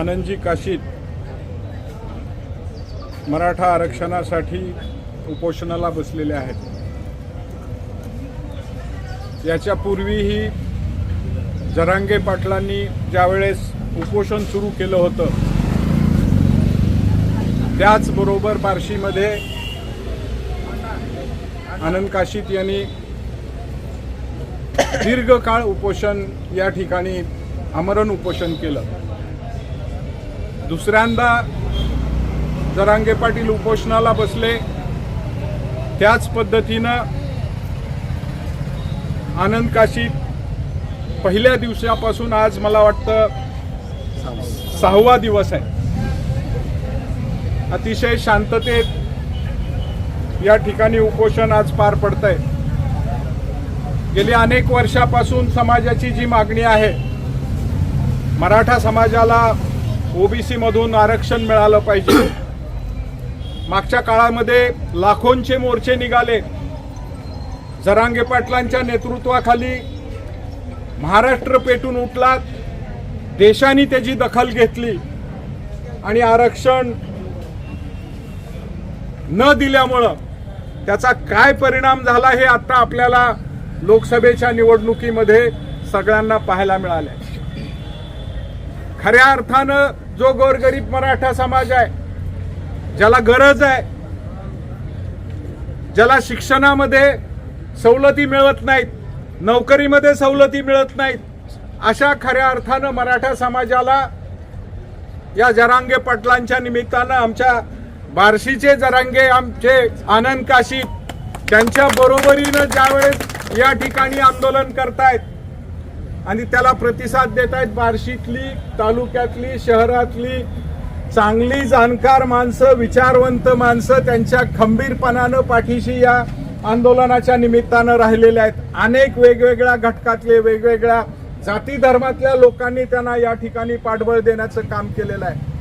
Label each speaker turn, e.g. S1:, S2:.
S1: आनंदजी काशीत मराठा आरक्षणासाठी उपोषणाला बसलेले आहेत. याच्यापूर्वीही जरांगे पाटलांनी ज्यावेळेस उपोषण सुरू केलं होतं त्याचबरोबर बार्शीमध्ये आनंद काशीत यांनी दीर्घकाळ उपोषण या ठिकाणी आमरण उपोषण केलं. दुसऱ्यांदा जरांगे पाटील उपोषणाला बसले त्याच पद्धतीनं आनंद काशीत पहिल्या दिवसापासून आज मला वाटतं सहावा दिवस आहे. अतिशय शांततेत या ठिकाणी उपोषण आज पार पडत आहे गेली अनेक वर्षापासून समाजाची जी मागणी आहे मराठा समाजाला ओबीसी मधून आरक्षण मिळालं पाहिजे. मागच्या काळामध्ये लाखोंचे मोर्चे निघाले. जरांगे पाटलांच्या नेतृत्वाखाली महाराष्ट्र पेटून उठला देशाने त्याची दखल घेतली. आणि आरक्षण न दिल्यामुळं त्याचा काय परिणाम झाला हे आता आपल्याला लोकसभेच्या निवडणुकीमध्ये सगळ्यांना पाहायला मिळाले खऱ्या अर्थानं जो गोरगरीब मराठा समाज आहे ज्याला गरज आहे ज्याला शिक्षणामध्ये सवलती मिळत नाहीत नोकरीमध्ये सवलती मिळत नाहीत अशा खऱ्या अर्थानं मराठा समाजाला या जरांगे पाटलांच्या निमित्तानं आमच्या बार्शीचे जरांगे आमचे आनंद काशी त्यांच्या बरोबरीनं ज्यावेळेस या ठिकाणी आंदोलन करतायत आणि त्याला प्रतिसाद देत आहेत बार्शीतली तालुक्यातली शहरातली. चांगली जाणकार माणसं विचारवंत माणसं त्यांच्या खंबीरपणानं पाठीशी या आंदोलनाच्या निमित्तानं राहिलेले आहेत. अनेक वेगवेगळ्या घटकातले वेगवेगळ्या जाती धर्मातल्या लोकांनी त्यांना या ठिकाणी पाठबळ देण्याचं काम केलेलं आहे.